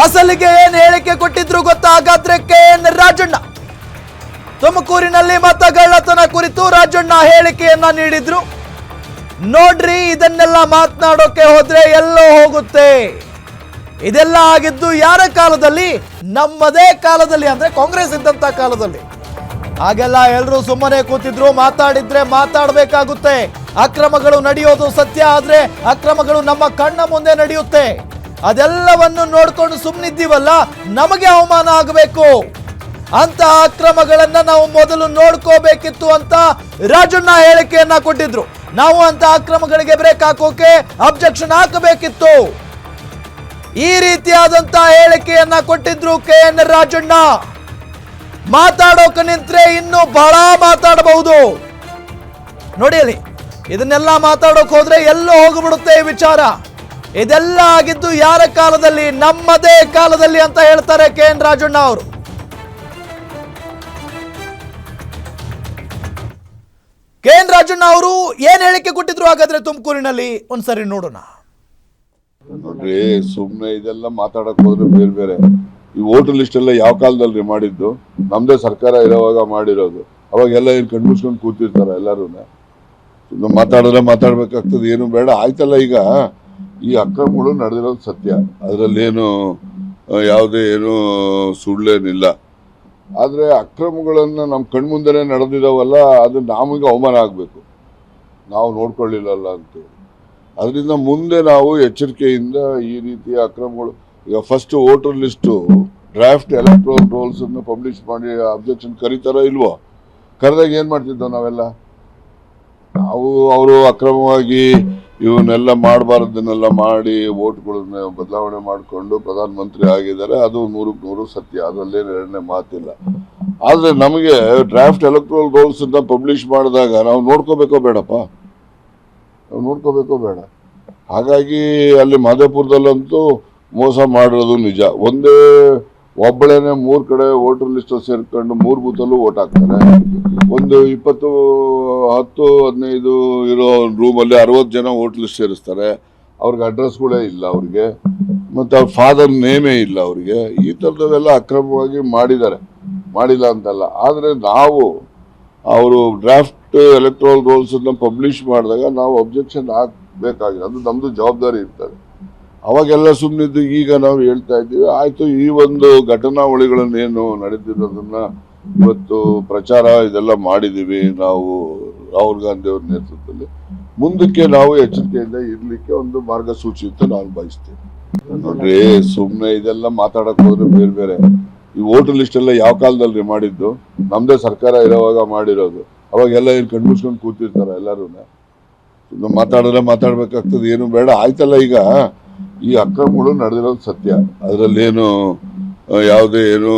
ಅಸಲಿಗೆ ಏನ್ ಹೇಳಿಕೆ ಕೊಟ್ಟಿದ್ರು ಗೊತ್ತಾ ಕೆ ಎನ್ ರಾಜಣ್ಣ? ತುಮಕೂರಿನಲ್ಲಿ ಮತಗಳ್ಳತನ ಕುರಿತು ರಾಜಣ್ಣ ಹೇಳಿಕೆಯನ್ನ ನೀಡಿದ್ರು. ನೋಡ್ರಿ, ಇದನ್ನೆಲ್ಲ ಮಾತನಾಡೋಕೆ ಹೋದ್ರೆ ಎಲ್ಲೋ ಹೋಗುತ್ತೆ. ಇದೆಲ್ಲ ಆಗಿದ್ದು ಯಾರ ಕಾಲದಲ್ಲಿ? ನಮ್ಮದೇ ಕಾಲದಲ್ಲಿ, ಅಂದ್ರೆ ಕಾಂಗ್ರೆಸ್ ಇದ್ದಂತ ಕಾಲದಲ್ಲಿ. ಹಾಗೆಲ್ಲ ಎಲ್ಲರೂ ಸುಮ್ಮನೆ ಕೂತಿದ್ರು, ಮಾತಾಡಿದ್ರೆ ಮಾತಾಡಬೇಕಾಗುತ್ತೆ. ಅಕ್ರಮಗಳು ನಡೆಯೋದು ಸತ್ಯ ಆದ್ರೆ ಅಕ್ರಮಗಳು ನಮ್ಮ ಕಣ್ಣ ಮುಂದೆ ನಡೆಯುತ್ತೆ. ಅದೆಲ್ಲವನ್ನು ನೋಡ್ಕೊಂಡು ಸುಮ್ಮನಿದ್ದೀವಲ್ಲ ನಮಗೆ ಅವಮಾನ ಆಗಬೇಕು. ಅಂತ ಅಕ್ರಮಗಳನ್ನ ನಾವು ಮೊದಲು ನೋಡ್ಕೋಬೇಕಿತ್ತು ಅಂತ ರಾಜಣ್ಣ ಹೇಳಿಕೆಯನ್ನ ಕೊಟ್ಟಿದ್ರು. ನಾವು ಅಂತ ಅಕ್ರಮಗಳಿಗೆ ಬ್ರೇಕ್ ಹಾಕೋಕೆ ಅಬ್ಜೆಕ್ಷನ್ ಹಾಕಬೇಕಿತ್ತು. ಈ ರೀತಿಯಾದಂತ ಹೇಳಿಕೆಯನ್ನ ಕೊಟ್ಟಿದ್ರು ಕೆ ಎನ್ ರಾಜಣ್ಣ. ಮಾತಾಡೋಕೆ ನಿಂತ್ರೆ ಇನ್ನು ಬಹಳ ಮಾತಾಡಬಹುದು. ನೋಡಿ ಇದನ್ನೆಲ್ಲ ಮಾತಾಡೋಕೆ ಹೋದ್ರೆ ಎಲ್ಲೋ ಹೋಗ್ಬಿಡುತ್ತೆ ಈ ವಿಚಾರ. ಇದೆಲ್ಲ ಆಗಿದ್ದು ಯಾರ ಕಾಲದಲ್ಲಿ? ನಮ್ಮದೇ ಕಾಲದಲ್ಲಿ ಅಂತ ಹೇಳ್ತಾರೆ ಕೆ ಎನ್ ರಾಜಣ್ಣ ಅವರು. ಕೆ ಎನ್ ರಾಜಣ್ಣ ಅವರು ಏನ್ ಹೇಳಿಕೆ ಕೊಟ್ಟಿದ್ರು ಹಾಗಾದ್ರೆ ತುಮಕೂರಿನಲ್ಲಿ? ಒಂದ್ಸರಿ ನೋಡೋಣ. ನೋಡ್ರಿ ಸುಮ್ಮನೆ ಇದೆಲ್ಲ ಮಾತಾಡಕ್ ಹೋದ್ರೆ ಬೇರೆ ಬೇರೆ. ಈ ವೋಟರ್ ಲಿಸ್ಟ್ ಎಲ್ಲ ಯಾವ ಕಾಲದಲ್ಲಿ ಮಾಡಿದ್ದು? ನಮ್ದೇ ಸರ್ಕಾರ ಇರೋವಾಗ ಮಾಡಿರೋದು. ಅವಾಗ ಎಲ್ಲ ಏನ್ ಕಣ್ಮುಚ್ಕೊಂಡು ಕೂತಿರ್ತಾರ ಎಲ್ಲರೂ ಮಾತಾಡಿದ್ರೆ ಮಾತಾಡ್ಬೇಕಾಗ್ತದೆ, ಏನು ಬೇಡ. ಆಯ್ತಲ್ಲ ಈಗ? ಈ ಅಕ್ರಮಗಳು ನಡೆದಿರೋದು ಸತ್ಯ. ಅದರಲ್ಲೇನು ಯಾವುದೇ ಏನು ಸುಳ್ಳೇನಿಲ್ಲ. ಆದರೆ ಅಕ್ರಮಗಳನ್ನು ನಮ್ಮ ಕಣ್ಮುಂದೆ ನಡೆದಿದ್ದಾವಲ್ಲ ಅದು ನಮಗೆ ಅವಮಾನ ಆಗಬೇಕು. ನಾವು ನೋಡ್ಕೊಳ್ಳಿಲ್ಲಲ್ಲ ಅಂತೇಳಿ. ಅದರಿಂದ ಮುಂದೆ ನಾವು ಎಚ್ಚರಿಕೆಯಿಂದ ಈ ರೀತಿಯ ಅಕ್ರಮಗಳು, ಈಗ first voter list draft electoral ರೋಲ್ಸನ್ನು publish ಮಾಡಿ ಅಬ್ಜೆಕ್ಷನ್ ಕರೀತಾರೋ ಇಲ್ವೋ? ಕರೆದಾಗ ಏನು ಮಾಡ್ತಿದ್ದೋ ನಾವೆಲ್ಲ? ನಾವು ಅವರು ಅಕ್ರಮವಾಗಿ ಇವನ್ನೆಲ್ಲ ಮಾಡಬಾರ್ದನ್ನೆಲ್ಲ ಮಾಡಿ ವೋಟ್ಗಳನ್ನ ಬದಲಾವಣೆ ಮಾಡಿಕೊಂಡು ಪ್ರಧಾನಮಂತ್ರಿ ಆಗಿದ್ದಾರೆ, ಅದು ನೂರಕ್ಕೆ ನೂರು ಸತ್ಯ ಅದರಲ್ಲೇನು ಎರಡನೇ ಮಾತಿಲ್ಲ. ಆದರೆ ನಮಗೆ ಡ್ರಾಫ್ಟ್ ಎಲೆಕ್ಟ್ರೋಲ್ ಅಂತ ಪಬ್ಲಿಷ್ ಮಾಡಿದಾಗ ನಾವು ನೋಡ್ಕೋಬೇಕೋ ಬೇಡಪ್ಪ? ನಾವು ನೋಡ್ಕೋಬೇಕೋ ಬೇಡ. ಹಾಗಾಗಿ ಅಲ್ಲಿ ಮಾದೇಪುರದಲ್ಲಂತೂ ಮೋಸ ಮಾಡಿರೋದು ನಿಜ. ಒಂದೇ ಒಬ್ಬಳೇನೆ ಮೂರು ಕಡೆ ವೋಟರ್ ಲಿಸ್ಟ್ ಸೇರ್ಕೊಂಡು ಮೂರು ಬೂತಲ್ಲೂ ವೋಟ್ ಹಾಕ್ತಾರೆ. ಒಂದು ಇಪ್ಪತ್ತು, ಹತ್ತು, ಹದಿನೈದು ಇರೋ ರೂಮಲ್ಲಿ ಅರವತ್ತು ಜನ ವೋಟ್ ಲಿಸ್ಟ್ ಸೇರಿಸ್ತಾರೆ. ಅವ್ರಿಗೆ ಅಡ್ರೆಸ್ಗಳೇ ಇಲ್ಲ ಅವ್ರಿಗೆ. ಮತ್ತೆ ಅವ್ರ ಫಾದರ್ ನೇಮೇ ಇಲ್ಲ ಅವ್ರಿಗೆ. ಈ ಥರದವೆಲ್ಲ ಅಕ್ರಮವಾಗಿ ಮಾಡಿದ್ದಾರೆ. ಮಾಡಿಲ್ಲ ಅಂತಲ್ಲ. ಆದರೆ ನಾವು ಅವರು ಡ್ರಾಫ್ಟ್ ಎಲೆಕ್ಟ್ರಲ್ ರೋಲ್ಸ್ ಅನ್ನ ಪಬ್ಲಿಷ್ ಮಾಡಿದಾಗ ನಾವು ಅಬ್ಜೆಕ್ಷನ್ ಹಾಕ್ಬೇಕಾಗಿದೆ. ಅದು ನಮ್ದು ಜವಾಬ್ದಾರಿ ಇರ್ತದೆ. ಅವಾಗೆಲ್ಲ ಸುಮ್ಮನಿದ್ದು ಈಗ ನಾವು ಹೇಳ್ತಾ ಇದ್ದೀವಿ, ಆಯಿತು ಈ ಒಂದು ಘಟನಾವಳಿಗಳನ್ನೇನು ನಡೆದಿರೋದನ್ನ ಇವತ್ತು ಪ್ರಚಾರ ಇದೆಲ್ಲ ಮಾಡಿದೀವಿ ನಾವು ರಾಹುಲ್ ಗಾಂಧಿ ಅವ್ರ ನೇತೃತ್ವದಲ್ಲಿ. ಮುಂದಕ್ಕೆ ನಾವು ಎಚ್ಚರಿಕೆಯಿಂದ ಇರಲಿಕ್ಕೆ ಒಂದು ಮಾರ್ಗಸೂಚಿ ಅಂತ ನಾನು ಬಯಸ್ತೇನೆ. ನೋಡ್ರಿ, ಸುಮ್ನೆ ಇದೆಲ್ಲ ಮಾತಾಡಕ್ ಹೋದ್ರೆ ಬೇರೆ ಬೇರೆ. ಈ ವೋಟರ್ ಲಿಸ್ಟ್ ಎಲ್ಲ ಯಾವ ಕಾಲದಲ್ಲಿ ಮಾಡಿದ್ದು? ನಮ್ದೇ ಸರ್ಕಾರ ಇರೋವಾಗ ಮಾಡಿರೋದು. ಅವಾಗ ಎಲ್ಲ ಏನ್ ಕಣ್ಮುಚ್ಕೊಂಡು ಕೂತಿರ್ತಾರ ಎಲ್ಲರೂ ಮಾತಾಡಿದ್ರೆ ಮಾತಾಡ್ಬೇಕಾಗ್ತದೆ, ಏನು ಬೇಡ, ಆಯ್ತಲ್ಲ ಈಗ. ಈ ಅಕ್ರಮಗಳು ನಡೆದಿರೋದು ಸತ್ಯ. ಅದರಲ್ಲೇನು ಯಾವುದೇ ಏನು